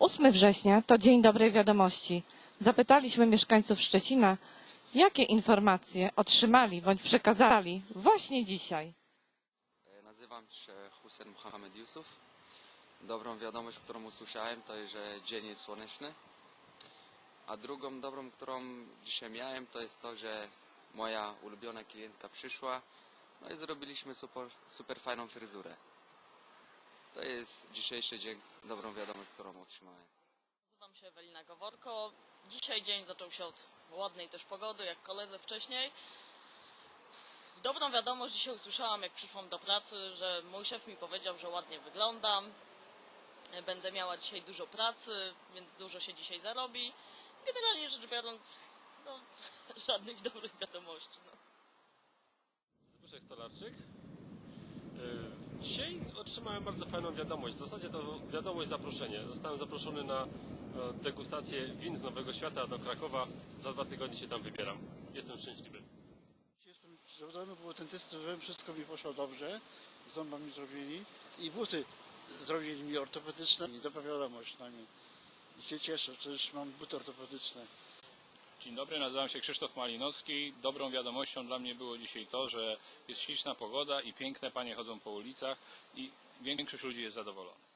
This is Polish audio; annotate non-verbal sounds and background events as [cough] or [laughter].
8 września to Dzień Dobrej Wiadomości. Zapytaliśmy mieszkańców Szczecina, jakie informacje otrzymali bądź przekazali właśnie dzisiaj. E, Nazywam się Hussein Mohamed Yusuf. Dobrą wiadomość, którą usłyszałem, to jest, że dzień jest słoneczny. A drugą dobrą, którą dzisiaj miałem, to jest to, że moja ulubiona klientka przyszła. No i zrobiliśmy super, super fajną fryzurę. To jest dzisiejszy dzień, dobrą wiadomość, którą otrzymałem. Nazywam się Ewelina Goworko. Dzisiaj dzień zaczął się od ładnej też pogody, jak koledze wcześniej. Dobrą wiadomość dzisiaj usłyszałam, jak przyszłam do pracy, że mój szef mi powiedział, że ładnie wyglądam. Będę miała dzisiaj dużo pracy, więc dużo się dzisiaj zarobi. Generalnie rzecz biorąc, no, [laughs] żadnych dobrych wiadomości. No. Zbyszek Stolarczyk. Otrzymałem bardzo fajną wiadomość. W zasadzie to wiadomość zaproszenie. Zostałem zaproszony na e, degustację win z Nowego Świata do Krakowa. Za dwa tygodnie się tam wybieram. Jestem szczęśliwy. Jestem zawodowym było dentystowym, wszystko mi poszło dobrze, ząba mi zrobili i buty zrobili mi ortopedyczne dobra wiadomość na nie. I się cieszę, przecież mam buty ortopedyczne. Dzień dobry, nazywam się Krzysztof Malinowski. Dobrą wiadomością dla mnie było dzisiaj to, że jest śliczna pogoda i piękne panie chodzą po ulicach i większość ludzi jest zadowolona.